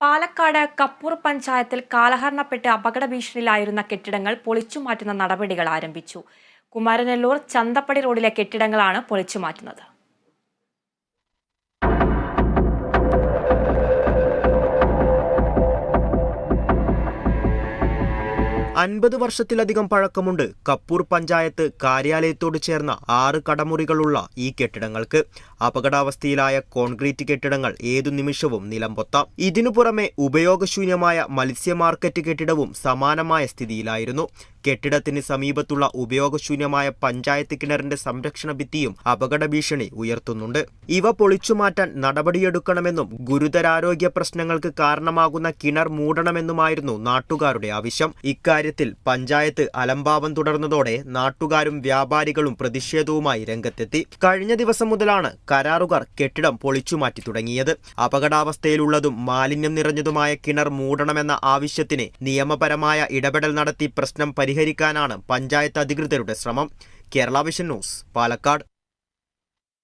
പാലക്കാട് കപ്പൂർ പഞ്ചായത്തിൽ കാലഹരണപ്പെട്ട് അപകട ഭീഷണിയിലായിരുന്ന കെട്ടിടങ്ങൾ പൊളിച്ചുമാറ്റുന്ന നടപടികൾ ആരംഭിച്ചു. കുമാരനെല്ലൂർ ചന്തപ്പടി റോഡിലെ കെട്ടിടങ്ങളാണ് പൊളിച്ചുമാറ്റുന്നത് അൻപത് വർഷത്തിലധികം പഴക്കമുണ്ട് കപ്പൂർ പഞ്ചായത്ത് കാര്യാലയത്തോട് ചേർന്ന ആറ് കടമുറികളുള്ള ഈ കെട്ടിടങ്ങൾക്ക്. അപകടാവസ്ഥയിലായ കോൺക്രീറ്റ് കെട്ടിടങ്ങൾ ഏതു നിമിഷവും നിലംപൊത്താം ഇതിനു പുറമെ ഉപയോഗശൂന്യമായ മത്സ്യ മാർക്കറ്റ് കെട്ടിടവും സമാനമായ സ്ഥിതിയിലായിരുന്നു. കെട്ടിടത്തിന് സമീപത്തുള്ള ഉപയോഗശൂന്യമായ പഞ്ചായത്ത് കിണറിന്റെ സംരക്ഷണ ഭിത്തിയും അപകട ഭീഷണി ഉയർത്തുന്നുണ്ട്. ഇവ പൊളിച്ചുമാറ്റാൻ നടപടിയെടുക്കണമെന്നും ഗുരുതരാരോഗ്യ പ്രശ്നങ്ങൾക്ക് കാരണമാകുന്ന കിണർ മൂടണമെന്നുമായിരുന്നു നാട്ടുകാരുടെ ആവശ്യം. ഇക്കാര്യത്തിൽ പഞ്ചായത്ത് അലംഭാവം തുടർന്നതോടെ നാട്ടുകാരും വ്യാപാരികളും പ്രതിഷേധവുമായി രംഗത്തെത്തി. കഴിഞ്ഞ ദിവസം മുതലാണ് കരാറുകാർ കെട്ടിടം പൊളിച്ചുമാറ്റി തുടങ്ങിയത്. അപകടാവസ്ഥയിലുള്ളതും മാലിന്യം നിറഞ്ഞതുമായ കിണർ മൂടണമെന്ന ആവശ്യത്തിന് നിയമപരമായ ഇടപെടൽ നടത്തി പ്രശ്നം പരിഹരിക്കാനാണ് പഞ്ചായത്ത് അധികൃതരുടെ ശ്രമം. Kerala vision news Palakkad.